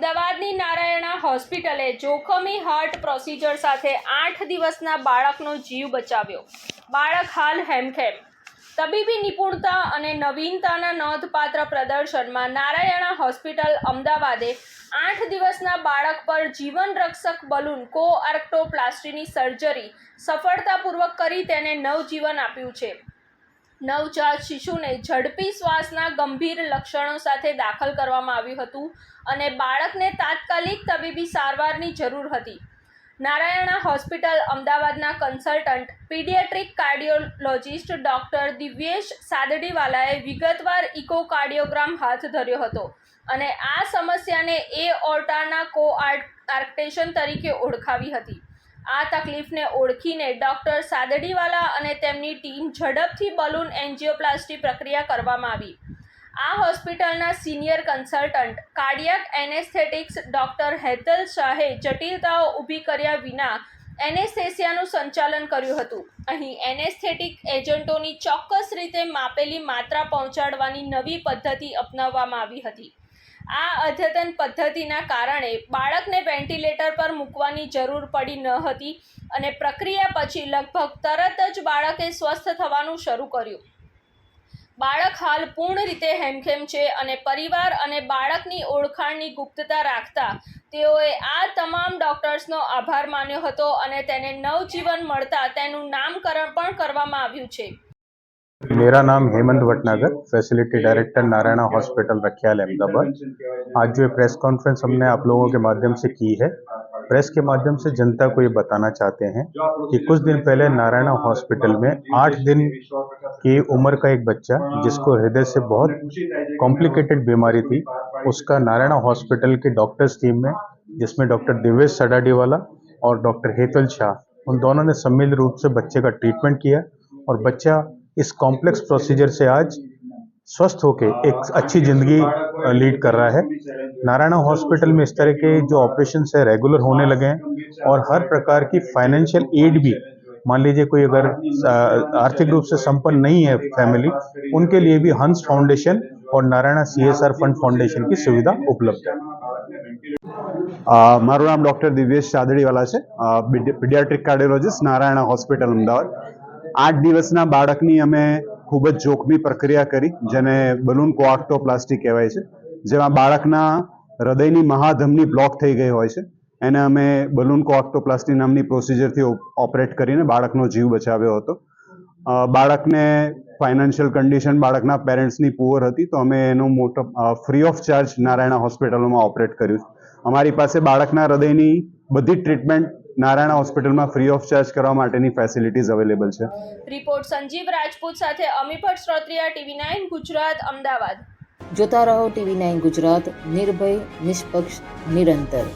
અમદાવાદની નારાયણા હોસ્પિટલે જોખમી હાર્ટ પ્રોસિજર સાથે આઠ દિવસના બાળકનો જીવ બચાવ્યો. બાળક હાલ હેમખેમ. તબીબી નિપુણતા અને નવીનતાના નોંધપાત્ર પ્રદર્શનમાં નારાયણા હોસ્પિટલ અમદાવાદે આઠ દિવસના બાળક પર જીવન રક્ષક બલૂન કો આર્ક્ટોપ્લાસ્ટીની સર્જરી સફળતાપૂર્વક કરી તેને નવજીવન આપ્યું છે. નવજાત શિશુને ઝડપી શ્વાસના ગંભીર લક્ષણો સાથે દાખલ કરવામાં આવ્યું હતું અને બાળકને તાત્કાલિક તબીબી સારવારની જરૂર હતી. નારાયણા હોસ્પિટલ અમદાવાદના consultant, paediatric cardiologist doctor Divyesh સાદડીવાલાએ વિગતવાર ઇકોકાર્ડિયોગ્રામ હાથ ધર્યો હતો અને આ સમસ્યાને એ ઓર્ટાના કો આર્કટેશન તરીકે ઓળખાવી હતી. આ તકલીફને ઓળખીને ડૉક્ટર સાદડીવાલા અને તેમની ટીમ ઝડપથી બલૂન એન્જિયોપ્લાસ્ટી પ્રક્રિયા કરવામાં આવી. આ હોસ્પિટલના senior consultant, cardiac anaesthetics doctor Hetal શાહે જટિલતાઓ ઊભી કર્યા વિના એનેસ્થેસિયાનું સંચાલન કર્યું હતું. અહીં એનેસ્થેટિક એજન્ટોની ચોક્કસ રીતે માપેલી માત્રા પહોંચાડવાની નવી પદ્ધતિ અપનાવવામાં આવી હતી. આ અદ્યતન પદ્ધતિના કારણે બાળકને વેન્ટિલેટર પર મૂકવાની જરૂર પડી ન હતી અને પ્રક્રિયા પછી લગભગ તરત જ બાળકે સ્વસ્થ થવાનું શરૂ કર્યું. બાળક હાલ પૂર્ણ રીતે હેમખેમ છે અને પરિવાર અને બાળકની ઓળખાણની ગુપ્તતા રાખતા તેઓએ આ તમામ ડોક્ટર્સનો આભાર માન્યો હતો અને તેને નવજીવન મળતા તેનું નામકરણ પણ કરવામાં આવ્યું છે. मेरा नाम Hemant Bhatnagar facility director Narayana hospital Rakhiyal, Ahmedabad. आज जो प्रेस कॉन्फ्रेंस हमने आप लोगों के माध्यम से की है प्रेस के माध्यम से जनता को ये बताना चाहते हैं कि कुछ दिन पहले नारायणा हॉस्पिटल में आठ दिन की उम्र का एक बच्चा, जिसको हृदय से बहुत कॉम्प्लिकेटेड बीमारी थी, उसका नारायणा हॉस्पिटल की डॉक्टर्स टीम में, जिसमें डॉक्टर दिवेश सडाडीवाला और डॉक्टर हेतल शाह, उन दोनों ने सम्मिलित रूप से बच्चे का ट्रीटमेंट किया और बच्चा इस कॉम्प्लेक्स प्रोसीजर से आज स्वस्थ होके एक अच्छी जिंदगी अ, लीड कर रहा है नारायणा हॉस्पिटल में इस तरह के जो ऑपरेशन है रेगुलर होने लगे हैं और हर प्रकार की फाइनेंशियल एड भी मान लीजिए कोई अगर अ, आर्थिक रूप से संपन्न नहीं है फैमिली उनके लिए भी हंस फाउंडेशन और नारायणा सीएसआर फंड फाउंडेशन की सुविधा उपलब्ध है અ, મારું નામ ડૉક્ટર દિવ્યેશ ચાદડીવાલા છે paediatric cardiologist Narayana hospital Ahmedabad આઠ દિવસના બાળકની અમે ખૂબ જ જોખમી પ્રક્રિયા કરી, જેને બલૂન કોઆક્ટોપ્લાસ્ટી કહેવાય છે, જેમાં બાળકના હૃદયની મહાધમની બ્લોક થઈ ગઈ હોય છે. એને અમે બલૂન કોઆક્ટોપ્લાસ્ટી નામની પ્રોસિજરથી ઓપરેટ કરીને બાળકનો જીવ બચાવ્યો હતો. બાળકને ફાઇનાન્શિયલ કન્ડિશન બાળકના પેરેન્ટ્સની પુઅર હતી, તો અમે એનું મોટો ફ્રી ઓફ ચાર્જ નારાયણા હોસ્પિટલોમાં ઓપરેટ કર્યું. અમારી પાસે બાળકના હૃદયની બધી ટ્રીટમેન્ટ નારાયણા હોસ્પિટલમાં ફ્રી ઓફ ચાર્જ કરવા માટેની ફેસિલિટીઝ અવેલેબલ છે. રિપોર્ટ સંજીવ રાજપૂત સાથે અમી શ્રોત્રિયા ટીવી નાઇન ગુજરાત અમદાવાદ. જોતા રહો ટીવી નાઇન ગુજરાત નિર્ભય નિષ્પક્ષ નિરંતર.